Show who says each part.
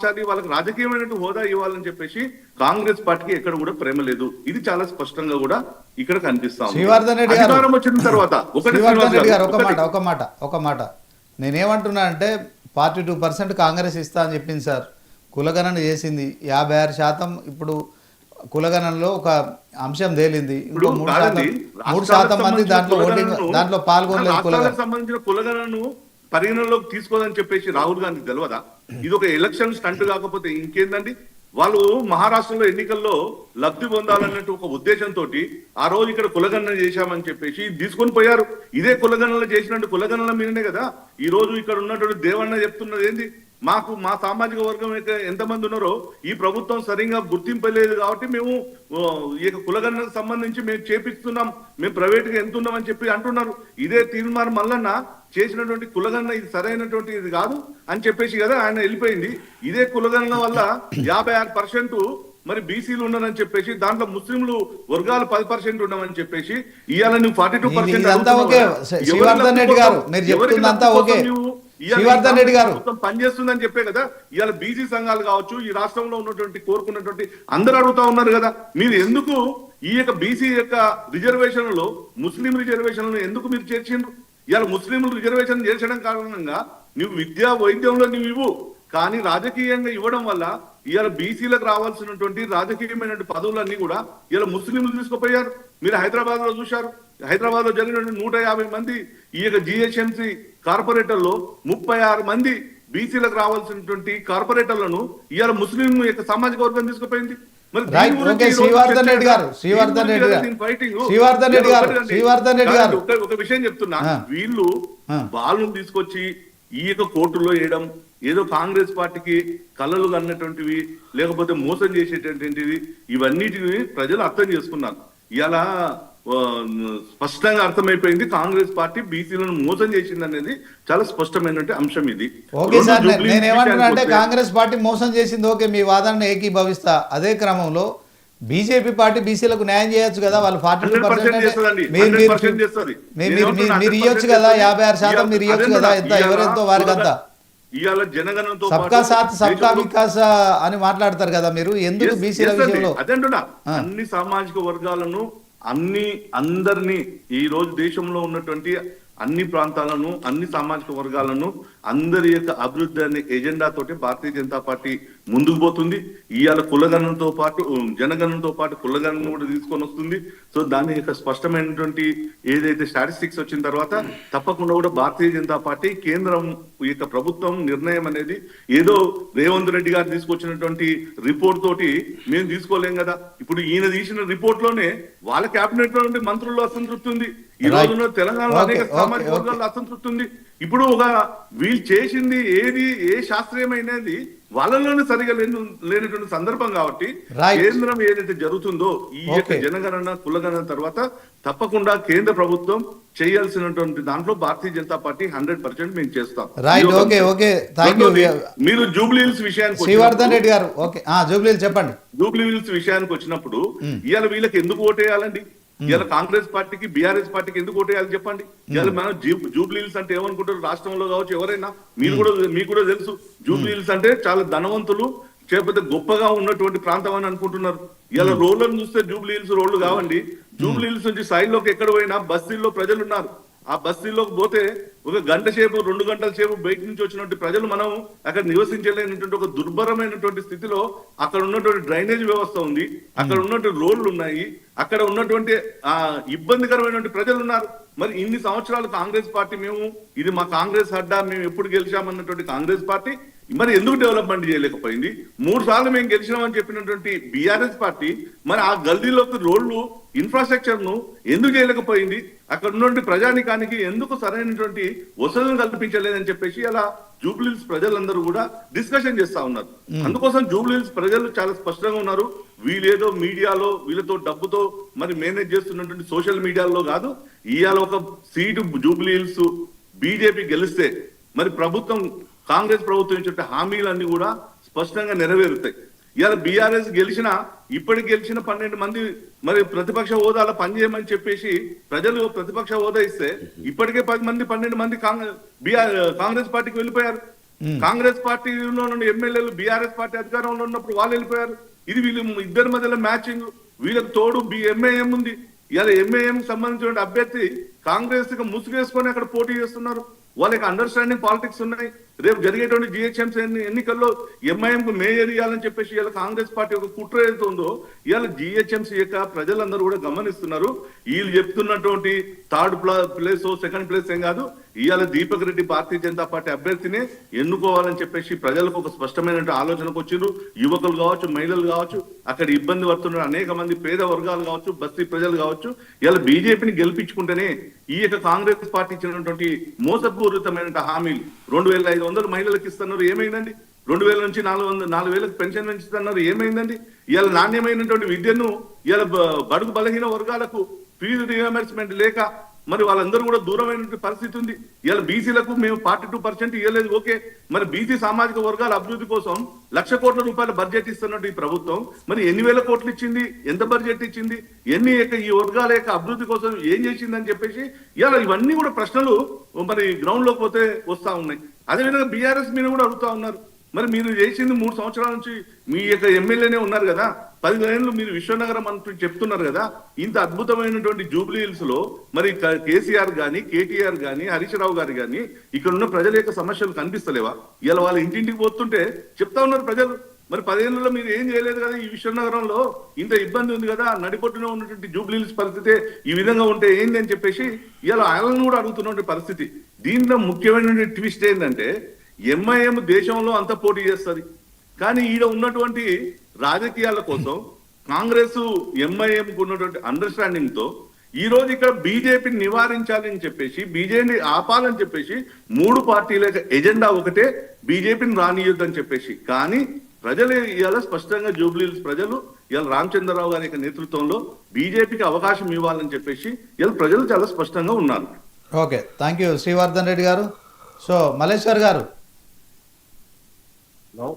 Speaker 1: మార్చాలి వాళ్ళకి రాజకీయమైన హోదా ఇవ్వాలని చెప్పేసి కాంగ్రెస్ పార్టీకి ఎక్కడ కూడా ప్రేమ లేదు. ఇది చాలా స్పష్టంగా కూడా ఇక్కడ కనిపిస్తా. అధికారం వచ్చిన తర్వాత
Speaker 2: ఒక. మాట ఒక మాట ఒక మాట. నేనేమంటున్నా అంటే ఫార్టీ టూ పర్సెంట్ కాంగ్రెస్ ఇస్తా అని చెప్పింది సార్. కులగణన చేసింది. యాభై ఆరు శాతం ఇప్పుడు కులగణనలో ఒక అంశం తేలింది. ఇంకో మూడు శాతం మూడు శాతం మంది దాంట్లో ఓటింగ్ దాంట్లో పాల్గొనలేదు
Speaker 1: సంబంధించిన కులగణను పరిగణనలోకి తీసుకోదని చెప్పేసి రాహుల్ గాంధీ తెలియదా ఇది ఒక ఎలక్షన్ స్టంట్ కాకపోతే ఇంకేందండి? వాళ్ళు మహారాష్ట్రలో ఎన్నికల్లో లబ్ధి పొందాలన్నట్టు ఒక ఉద్దేశంతో ఆ రోజు ఇక్కడ కులగణన చేశామని చెప్పేసి తీసుకొని పోయారు. ఇదే కులగణనలు చేసినట్టు కులగణన మీదనే కదా? ఈ రోజు ఇక్కడ ఉన్నటువంటి దేవన్న చెప్తున్నది ఏంది? మాకు మా సామాజిక వర్గం యొక్క ఎంతమంది ఉన్నారో ఈ ప్రభుత్వం సరిగా గుర్తింపలేదు కాబట్టి మేము ఈ కులగణనకు సంబంధించి మేము చేపిస్తున్నాం మేము ప్రైవేట్గా ఎంత ఉన్నామని చెప్పి అంటున్నారు. ఇదే తీర్మానం మల్లన్న చేసినటువంటి కులగణన ఇది సరైనటువంటి ఇది కాదు అని చెప్పేసి కదా ఆయన వెళ్ళిపోయింది. ఇదే కులగణన వల్ల యాభై ఆరు పర్సెంట్ మరి బీసీలు ఉన్నారని చెప్పేసి దాంట్లో ముస్లింలు వర్గాలు పది పర్సెంట్ ఉండమని చెప్పేసి ఇవాళ నువ్వు ఫార్టీ టూ పర్సెంట్
Speaker 2: మీరు చెప్తుందంతా ఓకే. శ్రీవర్ధన్ రెడ్డి గారు.
Speaker 1: పనిచేస్తుందని చెప్పే కదా ఇవాళ బీసీ సంఘాలు కావచ్చు ఈ రాష్ట్రంలో ఉన్నటువంటి కోరుకున్నటువంటి అందరూ అడుగుతా ఉన్నారు కదా. మీరు ఎందుకు ఈ యొక్క బీసీ యొక్క రిజర్వేషన్లో ముస్లిం రిజర్వేషన్లను ఎందుకు మీరు చేర్చిండ్రు? ఇవాళ ముస్లింలు రిజర్వేషన్ చేర్చడం కారణంగా నువ్వు విద్యా వైద్యంలో నువ్వు ఇవ్వు కానీ రాజకీయంగా ఇవ్వడం వల్ల ఇవాళ బీసీలకు రావాల్సినటువంటి రాజకీయమైన పదవులన్నీ కూడా ఇవాళ ముస్లింలు తీసుకుపోయారు మీరు హైదరాబాద్లో చూశారు హైదరాబాద్లో జరిగిన నూట యాభై మంది ఈ యొక్క జిహెచ్ఎంసి కార్పొరేటర్లో ముప్పై ఆరు మంది బీసీలకు రావాల్సినటువంటి కార్పొరేటర్లను ఇవాళ ముస్లిం యొక్క సామాజిక వర్గం తీసుకుపోయింది
Speaker 2: శ్రీవర్ధన్ రెడ్డి గారు? శ్రీవర్ధన్ రెడ్డి గారు. శ్రీవర్ధన్ రెడ్డి గారు. శ్రీవర్ధన్ రెడ్డి గారు
Speaker 1: ఒక విషయం చెప్తున్నా. వీళ్ళు. వాళ్ళను తీసుకొచ్చి ఈ యొక్క కోర్టులో వేయడం ఏదో కాంగ్రెస్ పార్టీకి కళ్ళలు కన్నటువంటివి లేకపోతే మోసం చేసేటటువంటివి ఇవన్నిటిని ప్రజలు అర్థం చేసుకున్నారు ఇలా స్పష్టంగా అర్థమైపోయింది కాంగ్రెస్ పార్టీ బీసీలను మోసం చేసింది అనేది చాలా స్పష్టమైనటువంటి అంశం ఇది
Speaker 2: ఓకే సార్ అంటే కాంగ్రెస్ పార్టీ మోసం చేసింది ఓకే మీ వాదనను ఏకీభవిస్తా అదే క్రమంలో బీజేపీ పార్టీ బీసీలకు న్యాయం చేయొచ్చు కదా వాళ్ళు ఫార్టీ టూ
Speaker 1: 100% చేస్తదండి.
Speaker 2: మీరు
Speaker 1: 100% చేస్తది.
Speaker 2: మీరు
Speaker 1: నేను
Speaker 2: మీరు- మీరు
Speaker 1: ఏమంటున్నా,
Speaker 2: ఇవ్వచ్చు
Speaker 1: 100%
Speaker 2: కదా. యాభై ఆరు శాతం మీరు ఇవ్వచ్చు కదా ఎంత ఎవరెంతో వారికి అంతా
Speaker 1: ఇవాళ జనగణంతో
Speaker 2: సబ్కా సాత్ సబ్కా వికాస్ అని మాట్లాడతారు కదా మీరు ఎందుకు బీసీల. విషయంలో
Speaker 1: అదే అంటున్నా
Speaker 2: ఆ.
Speaker 1: అన్ని సామాజిక వర్గాలను అన్ని అందరినీ ఈ రోజు దేశంలో ఉన్నటువంటి అన్ని ప్రాంతాలను అన్ని సామాజిక వర్గాలను అందరి యొక్క అభివృద్ధి అనే ఎజెండా తోటి భారతీయ జనతా పార్టీ ముందుకు పోతుంది. ఇవాళ కులగణంతో పాటు జనగణంతో పాటు కులగణను కూడా తీసుకొని వస్తుంది. సో దాని యొక్క స్పష్టమైనటువంటి ఏదైతే స్టాటిస్టిక్స్ వచ్చిన తర్వాత తప్పకుండా కూడా భారతీయ జనతా పార్టీ కేంద్రం యొక్క ప్రభుత్వం నిర్ణయం అనేది ఏదో రేవంత్ రెడ్డి గారు తీసుకొచ్చినటువంటి రిపోర్ట్ తోటి మేము తీసుకోలేం కదా. ఇప్పుడు ఈయన తీసిన రిపోర్ట్లోనే వాళ్ళ కేబినెట్లో ఉండే మంత్రుల్లో అసంతృప్తి ఉంది. ఈ. రోజున తెలంగాణలో అనేక సామాజిక. వర్గాల్లో అసంతృప్తి ఉంది. ఇప్పుడు ఒక వీళ్ళు చేసింది ఏది ఏ శాస్త్రీయమైనది వాళ్ళలోనే సరిగా లేని లేనటువంటి సందర్భం కాబట్టి. కేంద్రం ఏదైతే జరుగుతుందో ఈ యొక్క. జనగణన కులగణన తర్వాత తప్పకుండా కేంద్ర ప్రభుత్వం చేయాల్సినటువంటి దాంట్లో Bharatiya Janata party hundred percent మేము చేస్తాం.
Speaker 2: Right okay. ఓకే
Speaker 1: మీరు జూబ్లీ హిల్స్ విషయానికి
Speaker 2: శ్రీవర్ధన్ రెడ్డి గారు ఓకే జూబ్లీ చెప్పండి.
Speaker 1: జూబ్లీ హిల్స్ విషయానికి వచ్చినప్పుడు ఇవాళ వీళ్ళకి ఎందుకు ఓటేయాలండి? ఇవాళ కాంగ్రెస్ పార్టీకి బీఆర్ఎస్ పార్టీకి ఎందుకు ఓటేయాలి చెప్పండి? ఇవాళ మనం జూ- జూబ్లీ హిల్స్ అంటే ఏమనుకుంటారు? రాష్ట్రంలో కావచ్చు ఎవరైనా. మీరు కూడా మీకు కూడా తెలుసు. జూబ్లీ హిల్స్ అంటే చాలా ధనవంతులు లేకపోతే గొప్పగా ఉన్నటువంటి ప్రాంతం అని అనుకుంటున్నారు. ఇలా రోడ్లను చూస్తే జూబ్లీ హిల్స్ రోడ్లు కావండి. జూబ్లీ హిల్స్ నుంచి సైడ్లోకి ఎక్కడ పోయినా బస్తీల్లో ప్రజలు ఉన్నారు ఆ బస్తీలోకి పోతే ఒక గంట సేపు రెండు గంటల సేపు బయట నుంచి వచ్చినటువంటి ప్రజలు మనం అక్కడ నివసించలేనటువంటి ఒక దుర్భరమైనటువంటి స్థితిలో అక్కడ ఉన్నటువంటి డ్రైనేజ్ వ్యవస్థ ఉంది. అక్కడ ఉన్నటువంటి రోడ్లు ఉన్నాయి. అక్కడ ఉన్నటువంటి ఆ ఇబ్బందికరమైనటువంటి ప్రజలు ఉన్నారు. మరి ఇన్ని సంవత్సరాలు కాంగ్రెస్ పార్టీ మేము ఇది మా కాంగ్రెస్ అడ్డా మేము ఎప్పుడు గెలిచామన్నటువంటి కాంగ్రెస్ పార్టీ మరి ఎందుకు డెవలప్మెంట్ చేయలేకపోయింది? మూడు సార్లు మేము గెలిచినామని చెప్పినటువంటి బీఆర్ఎస్ పార్టీ మరి ఆ గల్లీలోకి రోడ్లు ఇన్ఫ్రాస్ట్రక్చర్ను ఎందుకు చేయలేకపోయింది? అక్కడ ఉన్నటువంటి ప్రజానికానికి ఎందుకు సరైనటువంటి వసతులను కల్పించలేదని చెప్పేసి అలా జూబ్లీహిల్స్ ప్రజలందరూ కూడా డిస్కషన్ చేస్తా ఉన్నారు. అందుకోసం జూబ్లీహిల్స్ ప్రజలు చాలా స్పష్టంగా ఉన్నారు. వీళ్ళేదో మీడియాలో వీళ్ళతో డబ్బుతో మరి మేనేజ్ చేస్తున్నటువంటి సోషల్ మీడియాలో కాదు ఇవాళ ఒక సీటు జూబ్లీహిల్స్ బీజేపీ గెలిస్తే మరి ప్రభుత్వం కాంగ్రెస్ ప్రభుత్వం ఇచ్చే హామీలన్నీ కూడా స్పష్టంగా నెరవేరుతాయి. ఇవాళ బీఆర్ఎస్ గెలిచిన ఇప్పటికి గెలిచిన పన్నెండు మంది మరి ప్రతిపక్ష హోదాలో పనిచేయమని చెప్పేసి ప్రజలు ప్రతిపక్ష హోదా ఇస్తే ఇప్పటికే పది మంది పన్నెండు మంది కాంగ్రెస్ బీఆర్ కాంగ్రెస్ పార్టీకి వెళ్ళిపోయారు. కాంగ్రెస్ పార్టీలో నుండి ఎమ్మెల్యేలు బీఆర్ఎస్ పార్టీ అధికారంలో ఉన్నప్పుడు వాళ్ళు వెళ్ళిపోయారు. ఇది వీళ్ళు ఇద్దరి మధ్యలో మ్యాచింగ్. వీళ్ళకి తోడు ఎంఏఎం ఉంది. ఇలా ఎంఏఎం సంబంధించిన అభ్యర్థి కాంగ్రెస్కి ముసుగేసుకొని అక్కడ పోటీ చేస్తున్నారు. వాళ్ళకి అండర్స్టాండింగ్ పాలిటిక్స్ ఉన్నాయి. రేపు జరిగేటువంటి జిహెచ్ఎంసీ ఎన్నికల్లో ఎంఐఎంకు మేయర్ ఇవ్వాలని చెప్పేసి ఇలా కాంగ్రెస్ పార్టీ ఒక కుట్ర ఏదైతుందో ఇవాళ జిహెచ్ఎంసీ యొక్క ప్రజలందరూ కూడా గమనిస్తున్నారు. వీళ్ళు చెప్తున్నటువంటి థర్డ్ ప్లేస్ సెకండ్ ప్లేస్ ఏం కాదు. ఇవాళ దీపక్ రెడ్డి భారతీయ జనతా పార్టీ అభ్యర్థిని ఎన్నుకోవాలని చెప్పేసి ప్రజలకు ఒక స్పష్టమైన ఆలోచనకు వచ్చిండ్రు. యువకులు కావచ్చు మహిళలు కావచ్చు అక్కడ ఇబ్బంది పడుతున్న అనేక మంది పేద వర్గాలు కావచ్చు బస్తీ ప్రజలు కావచ్చు ఇలా బీజేపీని గెలిపించుకుంటేనే ఈ యొక్క కాంగ్రెస్ పార్టీ ఇచ్చినటువంటి మోసపూరితమైన హామీలు రెండు వేల ఐదు వందలు మహిళలకు ఇస్తున్నారు ఏమైందండి? రెండు వేల నుంచి నాలుగు వందల నాలుగు వేలకు పెన్షన్ పెంచుతున్నారు ఏమైందండి? ఇవాళ నాణ్యమైనటువంటి విద్యను ఇవాళ బడుగు బలహీన వర్గాలకు ఫీజు రియంబర్స్మెంట్ లేక మరి వాళ్ళందరూ కూడా దూరమైన పరిస్థితి ఉంది. ఇలా బీసీలకు మేము ఫార్టీ టూ పర్సెంట్ ఇవ్వలేదు ఓకే. మరి బీసీ సామాజిక వర్గాల అభివృద్ధి కోసం లక్ష కోట్ల రూపాయల బడ్జెట్ ఇస్తున్నట్టు ఈ ప్రభుత్వం. మరి ఎన్ని వేల కోట్లు ఇచ్చింది? ఎంత బడ్జెట్ ఇచ్చింది? ఎన్ని యొక్క ఈ వర్గాల యొక్క అభివృద్ధి కోసం ఏం చేసిందని చెప్పేసి ఇలా ఇవన్నీ కూడా ప్రశ్నలు మరి గ్రౌండ్లో పోతే వస్తా ఉన్నాయి. అదేవిధంగా బీఆర్ఎస్ మీద కూడా అడుగుతా ఉన్నారు. మరి మీరు చేసింది మూడు సంవత్సరాల నుంచి మీ యొక్క ఎమ్మెల్యేనే ఉన్నారు కదా. పదిహేనులు మీరు విశ్వనగరం అంటూ చెప్తున్నారు కదా ఇంత అద్భుతమైనటువంటి జూబ్లీ హిల్స్లో మరి క- కేసీఆర్ గాని కేటీఆర్ గాని హరీష్ రావు గారు గాని ఇక్కడ ఉన్న ప్రజల యొక్క సమస్యలు కనిపిస్తలేవా? ఇలా వాళ్ళ ఇంటింటికి పోతుంటే చెప్తా ఉన్నారు ప్రజలు. మరి పదిహేనులో మీరు ఏం చేయలేదు కదా ఈ విశ్వనగరంలో? ఇంత ఇబ్బంది ఉంది కదా నడిపొట్టున ఉన్నటువంటి జూబ్లీల్స్ పరిస్థితి ఈ విధంగా ఉంటే ఏంది అని చెప్పేసి ఇలా ఆయనను కూడా అడుగుతున్నటువంటి పరిస్థితి. దీంట్లో ముఖ్యమైనటువంటి ట్విస్ట్ ఏంటంటే ఎంఐఎం దేశంలో అంత పోటీ చేస్తుంది. కానీ ఈడ ఉన్నటువంటి రాజకీయాల కోసం కాంగ్రెస్ ఎంఐఎం ఉన్నటువంటి అండర్స్టాండింగ్తో ఈ రోజు ఇక్కడ బీజేపీని నివారించాలని చెప్పేసి బీజేపీ ఆపాలని చెప్పేసి మూడు పార్టీల యొక్క ఎజెండా ఒకటే బీజేపీని రానియొద్దని చెప్పేసి. కానీ ప్రజలు ఇవాళ స్పష్టంగా జూబ్లీహిల్స్ ప్రజలు ఇవాళ రామచంద్రరావు గారి యొక్క నేతృత్వంలో బీజేపీకి అవకాశం ఇవ్వాలని చెప్పేసి ఇవాళ ప్రజలు చాలా స్పష్టంగా ఉన్నారు.
Speaker 2: Okay thank you Srivardhan Reddy garu. So Malleshwar గారు
Speaker 3: హలో